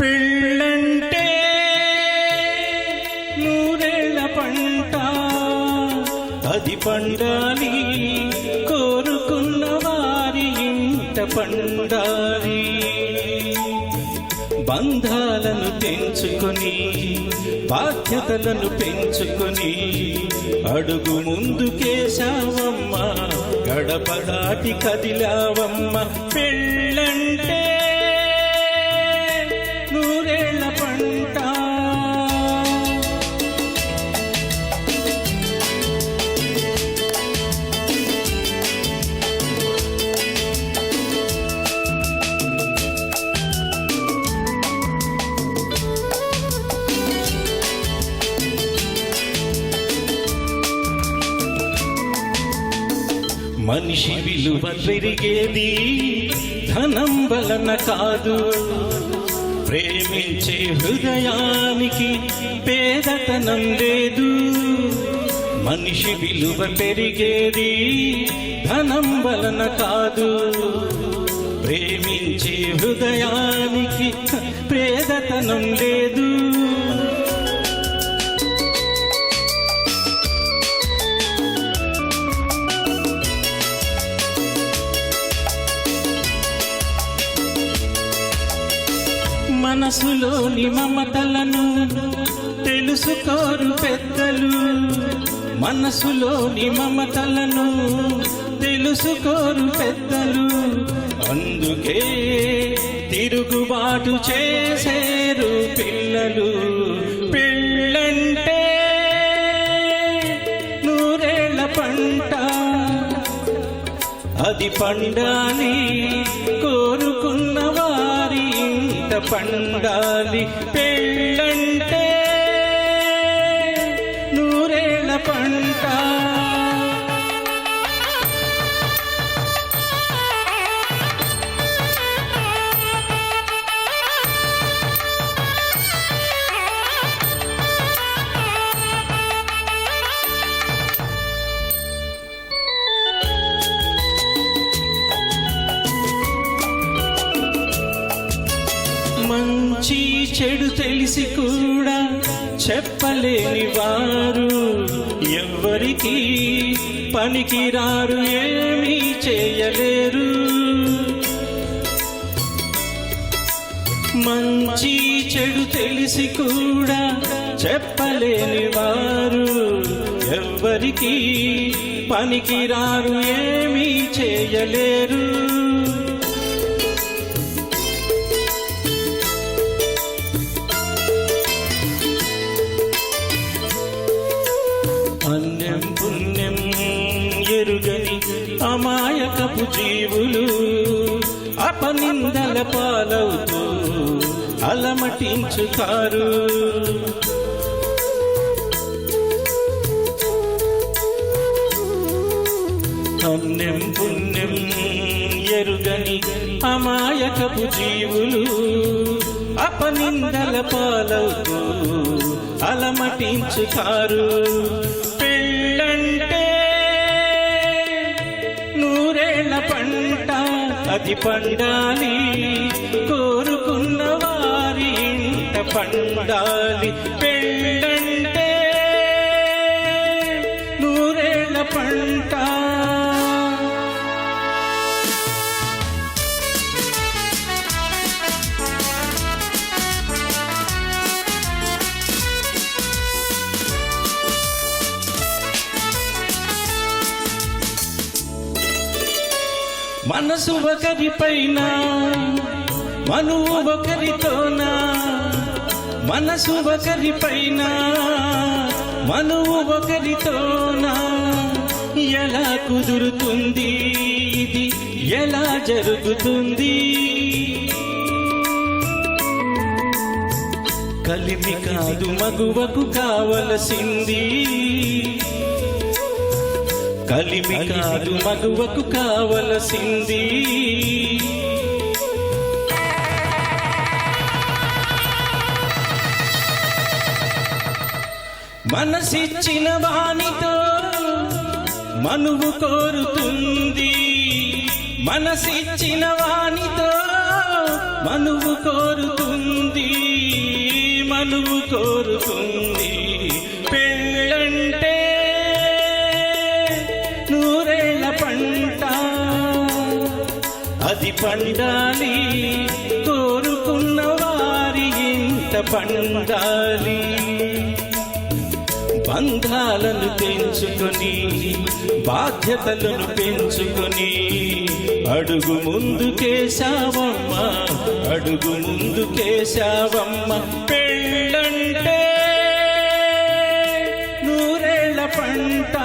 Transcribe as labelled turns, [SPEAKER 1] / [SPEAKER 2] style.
[SPEAKER 1] పెళ్ళంటే నూరేళ్ళ పంట. అది పండాలి కోరుకున్న వారి ఇంట పండాలి. బంధాలను తెంచుకొని బాధ్యతలను పెంచుకొని అడుగు ముందుకేశావమ్మ గడప దాటి కదిలావమ్మ. పెళ్ళంటే మనిషి విలువ పెరిగేది ధనం వలన కాదు. ప్రేమించే హృదయానికి పేదతనం లేదు మనిషి విలువ పెరిగేది ధనం వలన కాదు. ప్రేమించే హృదయానికి పేదతనం లేదు మనసులోని మమతలను తెలుసుకోరు పెద్దలు. మనసులోని మమతలను తెలుసుకోరు పెద్దలు. అందుకే తిరుగుబాటు చేసేరు పిల్లలు. పెళ్ళంటే నూరేళ్ళ పంట. అది పండాలి కోరుకున్నవా పండాలి పెళ్ళంటే నూరేళ్ళ పంట. మంచి చెడు తెలిసి కూడా చెప్పలేని వారు ఎవ్వరికి పనికిరారు ఏమీ చేయలేరు. మంచి చెడు తెలిసి కూడా చెప్పలేని వారు ఎవ్వరికి పనికిరారు ఏమీ చేయలేరు. అమాయకపు జీవులు అపనిందల పాలవుతూ అలమటించుతారు. పుణ్యం పుణ్యం ఎరుగని అమాయకపు జీవులు అపనిందల పాలవుతూ అలమటించుతారు. నూరేళ్ళ పంట అది పండాలి. కోరుకున్న వారి ఇంట పండాలి. పెళ్ళంటే నూరేళ్ళ పంట మనసు ఒకరిపైన మనువు ఒకరితోనా? మనసు ఒకరిపైన మనువు ఒకరితోనా? ఎలా కుదురుతుంది ఇది? ఎలా జరుగుతుంది? కలిమి కాదు మగువకు కావలసింది. కలిమి కాదు మగువకు కావలసింది. మనసిచ్చిన వానితో మనువు కోరుతుంది. మనసిచ్చిన వానితో మనువు కోరుతుంది. మనువు కోరుతుంది. అది పండాలి. కోరుకున్న వారి ఇంత పండాలి. బంధాలను పెంచుకొని బాధ్యతలను పెంచుకొని అడుగు ముందుకేశావమ్మ అడుగు ముందుకేశావమ్మ పెళ్ళంటే నూరేళ్ళ పంట.